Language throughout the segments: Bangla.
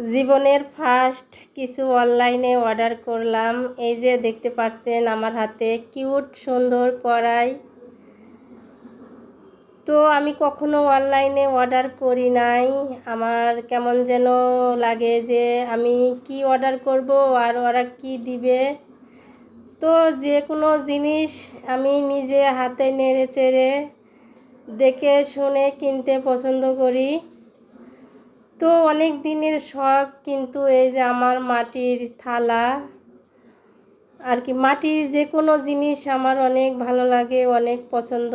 জীবনের ফার্স্ট কিছু অনলাইনে অর্ডার করলাম। এই যে দেখতে পাচ্ছেন আমার হাতে কিউট সুন্দর কড়াই। তো আমি কখনো অনলাইনে অর্ডার করি নাই। আমার কেমন যেন লাগে যে আমি কি অর্ডার করব আর ওরা কি দিবে। তো যে কোনো জিনিস আমি নিজে হাতে নেড়ে চেড়ে দেখে শুনে কিনতে পছন্দ করি। তো অনেক দিনের শখ, কিন্তু এই যে আমার মাটির থালা আর কি, মাটির যে কোনো জিনিস আমার অনেক ভালো লাগে, অনেক পছন্দ।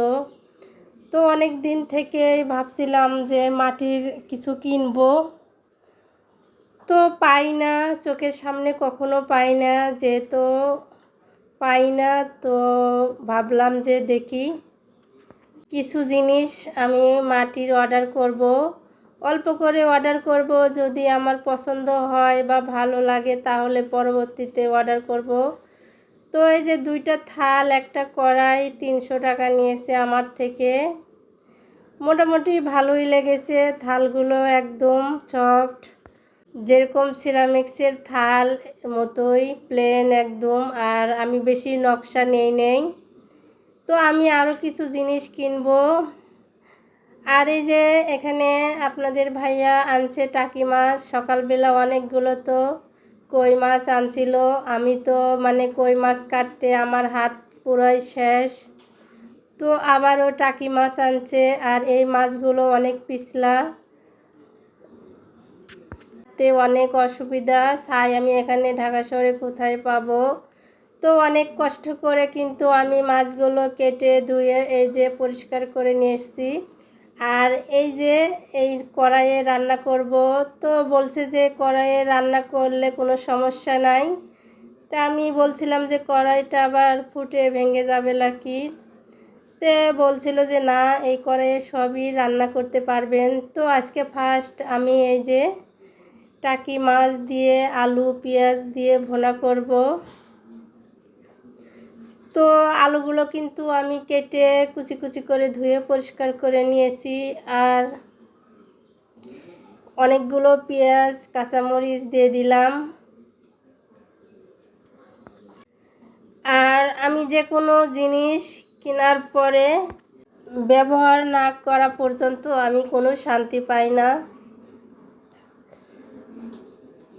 তো অনেক দিন থেকেই ভাবছিলাম যে মাটির কিছু কিনবো। তো পাই না, চোখের সামনে কখনো পাই না, যেহেতু পাই না, তো ভাবলাম যে দেখি কিছু জিনিস আমি মাটির অর্ডার করব। অল্প করে অর্ডার করব। যদি আমার পছন্দ হয় বা ভালো লাগে, তাহলে পরবর্তীতে অর্ডার করব। তো এই যে দুইটা থাল, একটা কড়াই তিনশো টাকা নিয়েছে আমার থেকে। মোটামুটি ভালোই লেগেছে থালগুলো একদম সফট যেরকম সিরামিক্সের থাল মতোই প্লেন একদম, আর আমি বেশি নকশা নেই নেই। তো আমি আরও কিছু জিনিস কিনবো। আর এই যে এখানে আপনাদের ভাইয়া আনছে টাকি মাছ, সকালবেলা অনেকগুলো তো কই মাছ আনছিল। আমি তো মানে কই মাছ কাটতে আমার হাত পুরোই শেষ। তো আবারও টাকি মাছ আনছে আর এই মাছগুলো অনেক পিছলা। তে অনেক অসুবিধা চাই আমি এখানে ঢাকা শহরে কোথায় পাবো? তো অনেক কষ্ট করে কিন্তু আমি মাছগুলো কেটে ধুয়ে এই যে পরিষ্কার করে নিয়ে এসেছি। আর এই যে এই কড়াইয়ে রান্না করব, তো বলছে যে কড়াইয়ে রান্না করলে কোনো সমস্যা নাই। তা আমি বলছিলাম যে কড়াইটা আবার ফুটে ভেঙে যাবে নাকি? তে বলছিল যে না, এই কড়াইয়ে সবই রান্না করতে পারবেন। তো আজকে ফার্স্ট আমি এই যে টাকি মাছ দিয়ে, আলু, পেঁয়াজ দিয়ে ভোনা করব। তো আলুগুলো কিন্তু আমি কেটে কুচি কুচি করে ধুয়ে পরিষ্কার করে নিয়েছি। আর অনেকগুলো পেঁয়াজ, কাঁচামরিচ দিয়ে দিলাম। আর আমি যে কোনো জিনিস কেনার পরে ব্যবহার না করা পর্যন্ত আমি কোনো শান্তি পাই না।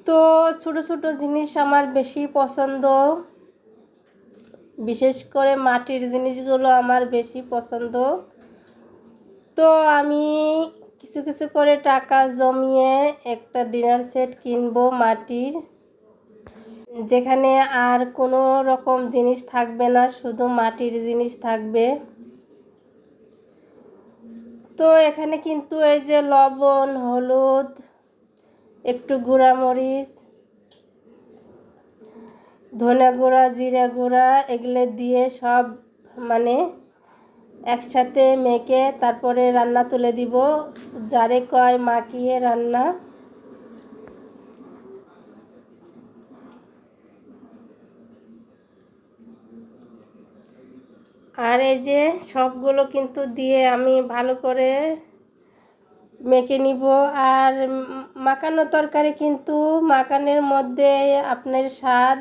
তো ছোট ছোট জিনিস আমার বেশি পছন্দ। বিশেষ করে মাটির জিনিসগুলো আমার বেশি পছন্দ। তো আমি কিছু কিছু করে টাকা জমিয়ে একটা ডিনার সেট কিনবো মাটির, যেখানে আর কোনো রকম জিনিস থাকবে না, শুধু মাটির জিনিস থাকবে। তো এখানে কিন্তু এই যে লবণ, হলুদ, একটু গুঁড়ামরিচ ধনে গুঁড়া, জিরা গুঁড়া এগুলো দিয়ে সব মানে একসাথে মেখে তারপরে রান্না তুলে দিব। যারে কয় মাখিয়ে রান্না। আর এই যে সবগুলো কিন্তু দিয়ে আমি ভালো করে মেখে নিব। আর মাখানো তরকারি কিন্তু মাখানের মধ্যে আপনার স্বাদ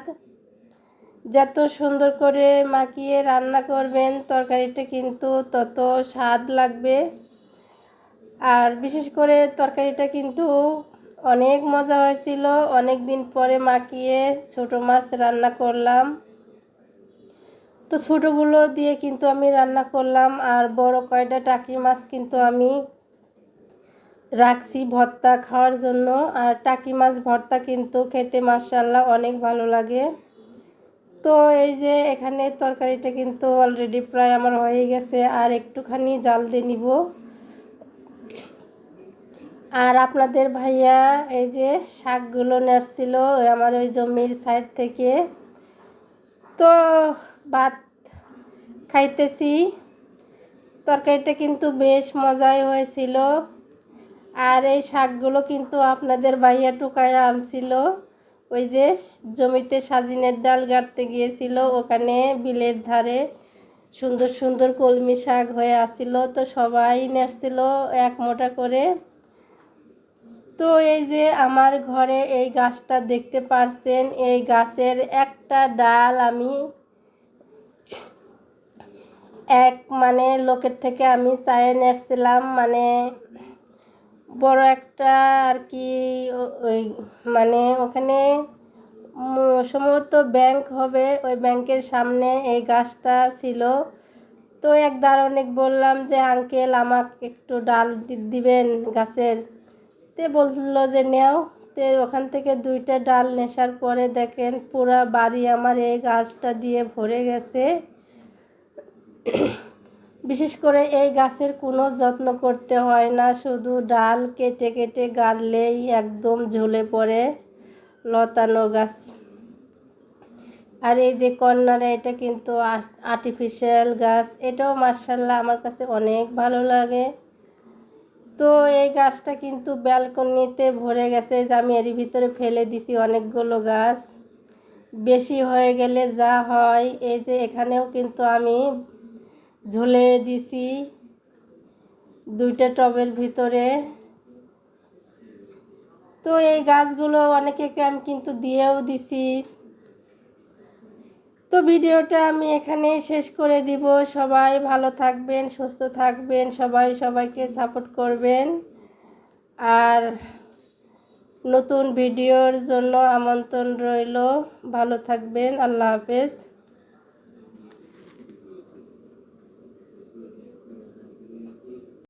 যত সুন্দর করে মাখিয়ে রান্না করবেন, তরকারিটা কিন্তু তত স্বাদ লাগবে। আর বিশেষ করে তরকারিটা কিন্তু অনেক মজা হয়েছিল। অনেক দিন পরে মাখিয়ে ছোট মাছ রান্না করলাম। তো ছোটোগুলো দিয়ে কিন্তু আমি রান্না করলাম। আর বড় কয়টা টাকি মাছ কিন্তু আমি রাখছি ভর্তা খাওয়ার জন্য। আর টাকি মাছ ভর্তা কিন্তু খেতে মাসাল্লাহ অনেক ভালো লাগে। তো এই যে এখানে তরকারিটা কিন্তু অলরেডি প্রায় আমার হয়ে গেছে, আর একটুখানি জাল দিয়ে নিব। আর আপনাদের ভাইয়া এই যে শাকগুলো নাড়ছিল আমার ওই জমির সাইড থেকে। তো ভাত খাইতেছি। তরকারিটা কিন্তু বেশ মজাই হয়েছিল। আর এই শাকগুলো কিন্তু আপনাদের ভাইয়া টুকায় আনছিল। ওই যে জমিতে সাজিনের ডাল গাড়তে গিয়েছিল, ওখানে বিলের ধারে সুন্দর সুন্দর কলমি শাক হয়ে আসছিল, তো সবাই নেসছিল এক মোটা করে। তো এই যে আমার ঘরে এই গাছটা দেখতে পারছেন, এই গাছের একটা ডাল আমি এক মানে লোকের থেকে আমি চায়ে নেসছিলাম মানে বড় একটা আর কি ওই মানে ওখানে সম্ভবত ব্যাংক হবে। ওই ব্যাংকের সামনে এই গাছটা ছিল। তো এক দারণিক বললাম যে, আঙ্কেল, আমাকে একটু ডাল দিবেন গাছের। তে বলল যে, নেও। তে ওখান থেকে দুইটা ডাল নেশার পরে দেখেন পুরা বাড়ি আমার এই গাছটা দিয়ে ভরে গেছে। বিশেষ করে এই গাছের কোনো যত্ন করতে হয় না, শুধু ডাল কেটে কেটে গাড়লেই একদম ঝুলে পড়ে লতানো গাছ। আর এই যে কর্নারে, এটা কিন্তু আর্টিফিশিয়াল গাছ, এটাও মার্শাল্লাহ আমার কাছে অনেক ভালো লাগে। তো এই গাছটা কিন্তু ব্যালকনিতে ভরে গেছে, যে আমি এরই ভিতরে ফেলে দিছি অনেকগুলো গাছ। বেশি হয়ে গেলে যা হয়, এই যে এখানেও কিন্তু আমি ঝুলে দিছি। দুইটা টবের ভিতরে। তো এই গাছগুলো অনেকে আমি কিন্তু দিয়েও দিছি। তো ভিডিওটা আমি এখানেই শেষ করে দিব। সবাই ভালো থাকবেন, সুস্থ থাকবেন, সবাই সবাইকে সাপোর্ট করবেন। আর নতুন ভিডিওর জন্য আমন্ত্রণ রইল। ভালো থাকবেন, আল্লাহ হাফেজ।